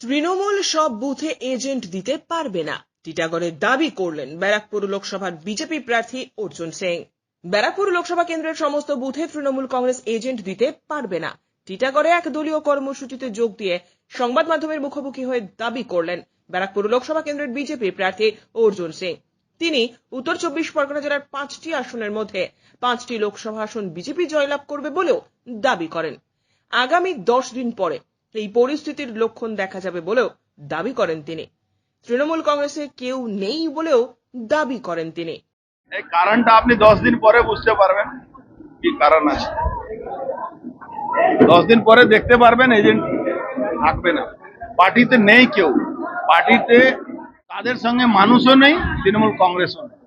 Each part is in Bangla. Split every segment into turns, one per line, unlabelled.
তৃণমূল সব বুথে এজেন্ট দিতে পারবে না। টিটাগড়ের দাবি করলেন ব্যারাকপুর লোকসভার বিজেপি প্রার্থী অর্জুন সিং। ব্যারাকপুর লোকসভা কেন্দ্রের সমস্ত বুথে তৃণমূল কংগ্রেস এজেন্ট দিতে পারবে না। টিটাগড়ে এক দলীয় কর্মসূচিতে যোগ দিয়ে সংবাদ মাধ্যমের মুখোমুখি হয়ে দাবি করলেন ব্যারাকপুর লোকসভা কেন্দ্রের বিজেপি প্রার্থী অর্জুন সিং। তিনি উত্তর চব্বিশ পরগনা জেলার পাঁচটি আসনের মধ্যে পাঁচটি লোকসভা আসন বিজেপি জয়লাভ করবে বলেও দাবি করেন। আগামী দশ দিন পরে এই পরিস্থিতির লক্ষণ দেখা যাবে বলেও দাবি করেন তিনি। তৃণমূল কংগ্রেসে কেউ নেই বলেও দাবি করেন তিনি।
কারণটা আপনি দশ দিন পরে বুঝতে পারবেন কি কারণ আছে। দশ দিন পরে দেখতে পারবেন এজেন্ট থাকবে না। পার্টিতে নেই কেউ। পার্টিতে তাদের সঙ্গে মানুষও নেই, তৃণমূল কংগ্রেসও নেই।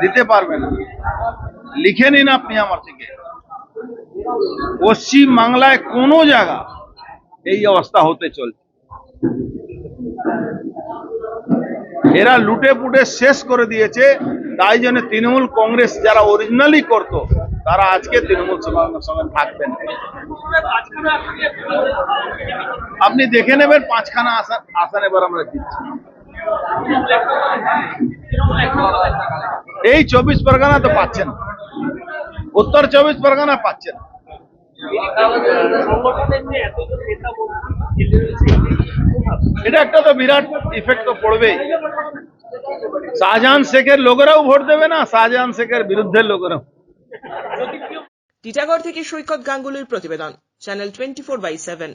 দিতে পারবে না লিখে নিন আপনি আমার থেকে। পশ্চিম বাংলায় কোনো জায়গা এই অবস্থা হতে চলছে। এরা লুটে পুটে শেষ করে দিয়েছে। তাই জন্য তৃণমূল কংগ্রেস যারা অরিজিনালি করত, তারা আজকে তৃণমূল সঙ্গে থাকবেন। আপনি দেখে নেবেন, পাঁচখানা আসান আসান এবার আমরা দিচ্ছি এই চব্বিশ পরগনা তো পাচ্ছেন উত্তর চব্বিশ পরগনা পাচ্ছে না এটা একটা তো বিরাট ইফেক্ট তো পড়বেই। শাহজাহান শেখের লোকেরাও ভোট দেবে না, শাহজাহান শেখের বিরুদ্ধে লোকেরাও।
টিটাগড় থেকে সৈকত গাঙ্গুলির প্রতিবেদন, channel twenty four by seven.